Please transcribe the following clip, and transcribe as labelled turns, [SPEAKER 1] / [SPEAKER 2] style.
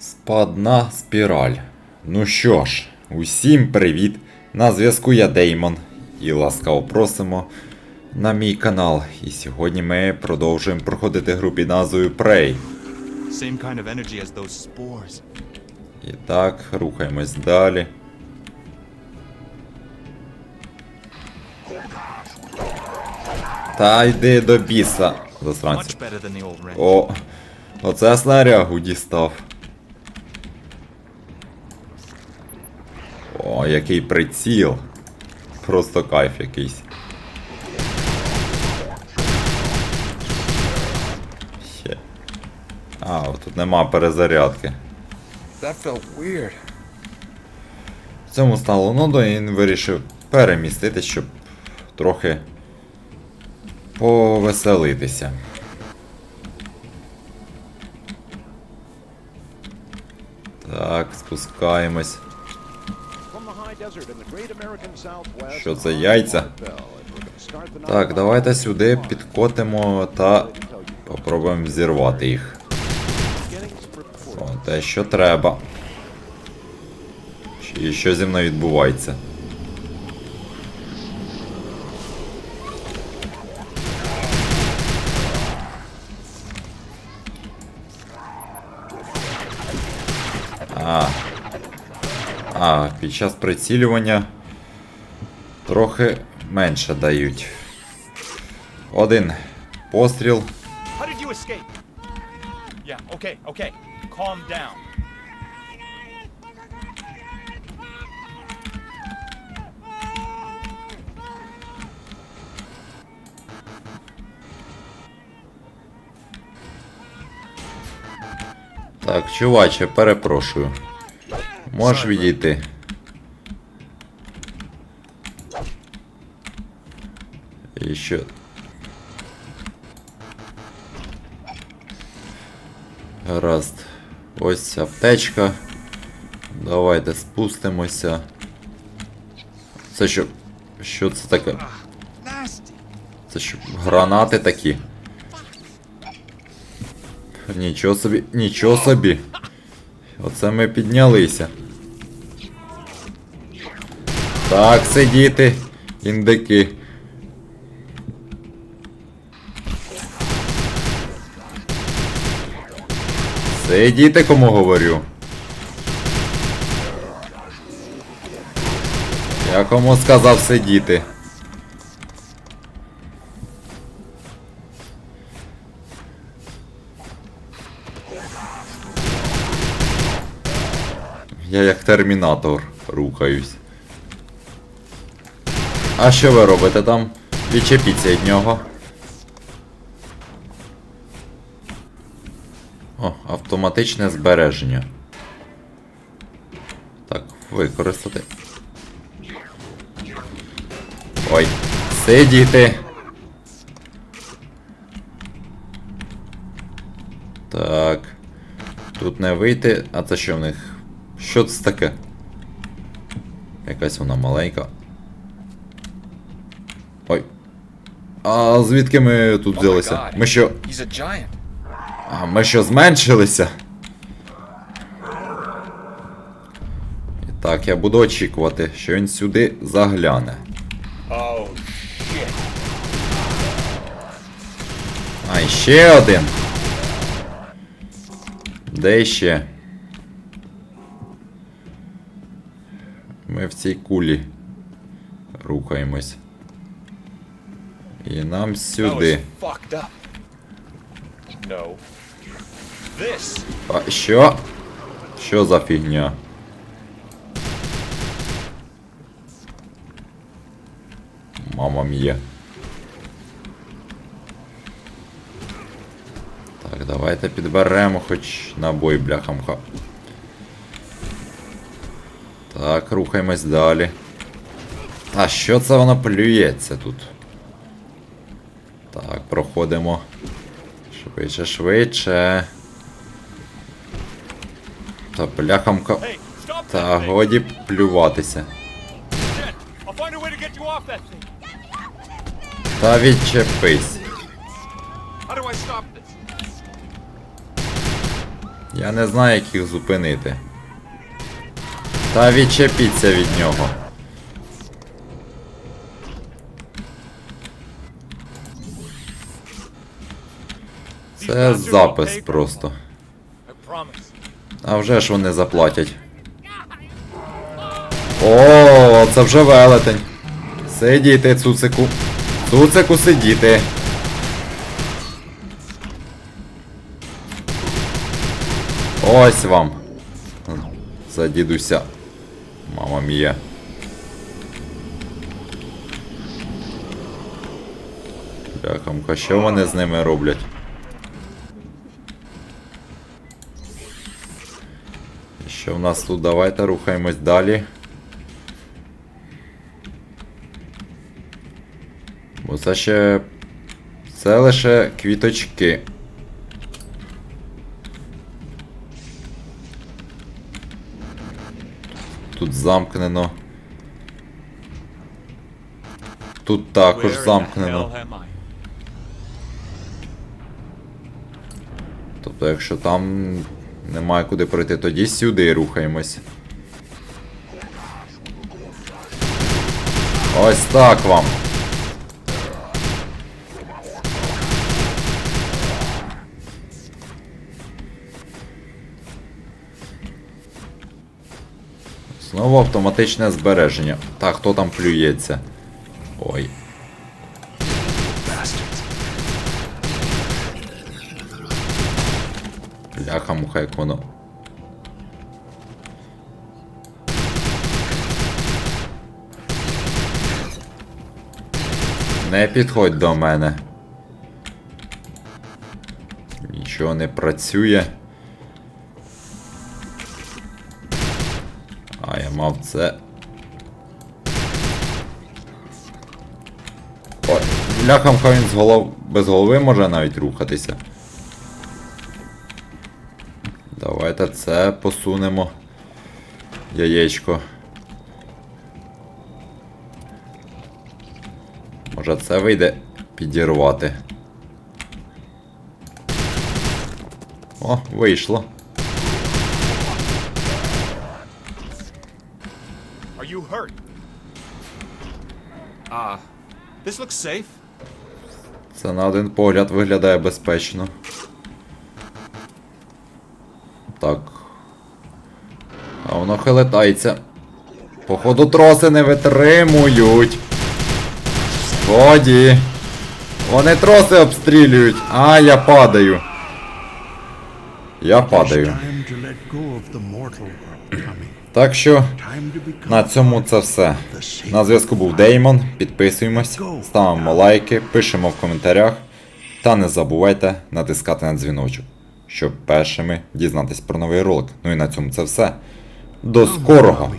[SPEAKER 1] Спадна спіраль. Ну що ж, усім привіт! На зв'язку я Деймон. І ласкаво просимо на мій канал. І сьогодні ми продовжуємо проходити гру під назвою Prey.
[SPEAKER 2] Same kind of energy as those spores.
[SPEAKER 1] І так, рухаємось далі. Та йди до біса, засранці. О, оце снарягу дістав. О, який приціл. Просто кайф якийсь. Ще. А, тут нема перезарядки.
[SPEAKER 3] That felt weird.
[SPEAKER 1] Цьому стало нудо і він вирішив переміститись, щоб трохи повеселитися. Так, спускаємось.
[SPEAKER 4] Що це яйця?
[SPEAKER 1] Так, давайте сюди підкотимо та попробуємо зірвати їх. О, те, що треба. І що зі мною відбувається? А. А, під час прицілювання трохи менше дають. Один постріл. Так, чуваче, перепрошую. Можеш відійти. І що? Гаразд. Ось аптечка. Давайте спустимося. Це що? Що це таке? Це що, гранати такі? Нічого собі, нічого собі. Оце ми піднялися. Так, сидіти, індики. Сидіти, кому говорю. Я кому сказав сидіти. Я як термінатор рухаюсь. А що ви робите там? Відчепіться від нього. О, автоматичне збереження. Так, використати. Ой, сидіти. Так. Тут не вийти. А це що в них? Що це таке? Якась вона маленька. Ой. А звідки ми тут взялися? Ми що. А ми що зменшилися? І так, я буду очікувати, що він сюди загляне.
[SPEAKER 2] Oh,
[SPEAKER 1] А, ще один. Де ще? Ми в цій кулі рухаємось. І нам
[SPEAKER 2] that
[SPEAKER 1] сюди.
[SPEAKER 2] was fucked up. No. This.
[SPEAKER 1] А що? Що за фігня? Мама мія. Так, давайте підберемо хоч набой бляхамха. Так, рухаємось далі. А що це воно плюється тут? Проходимо. Швидше, швидше. Та бляхамка. Та годі плюватися. Та відчепись. Я не знаю, як їх зупинити. Та відчепіться від нього. Це запис просто. А вже ж вони заплатять. О, це вже велетень. Сидіти, цуцику. Цуцику сидіти. Ось вам. За дідуся. Мама мія. Бляхамка, що вони з ними роблять? Що в нас тут? Давайте рухаємось далі. Бо це ще. Це лише квіточки. Тут замкнено. Тут також замкнено. Тобто, якщо там немає куди пройти, тоді сюди рухаємось. Ось так вам. Знову автоматичне збереження. Так, хто там плюється? Ой. Муха, як воно. Не підходь до мене. Нічого не працює. А, я мав це. Ой, бляхамка він з голов... без голови може навіть рухатися. Давайте це посунемо. Яєчко. Може це вийде підірвати. О, вийшло.
[SPEAKER 2] Are you hurt? Ah, this looks safe.
[SPEAKER 1] Це на один погляд виглядає безпечно. Так. Воно. Походу троси не витримують. Годі. Вони троси обстрілюють. А, я падаю. Я падаю. Так що на цьому це все. На зв'язку був Деймон. Підписуємось, ставимо лайки, пишемо в коментарях. Та не забувайте натискати на дзвіночок, щоб першими дізнатись про новий ролик. Ну і на цьому це все. До скорого!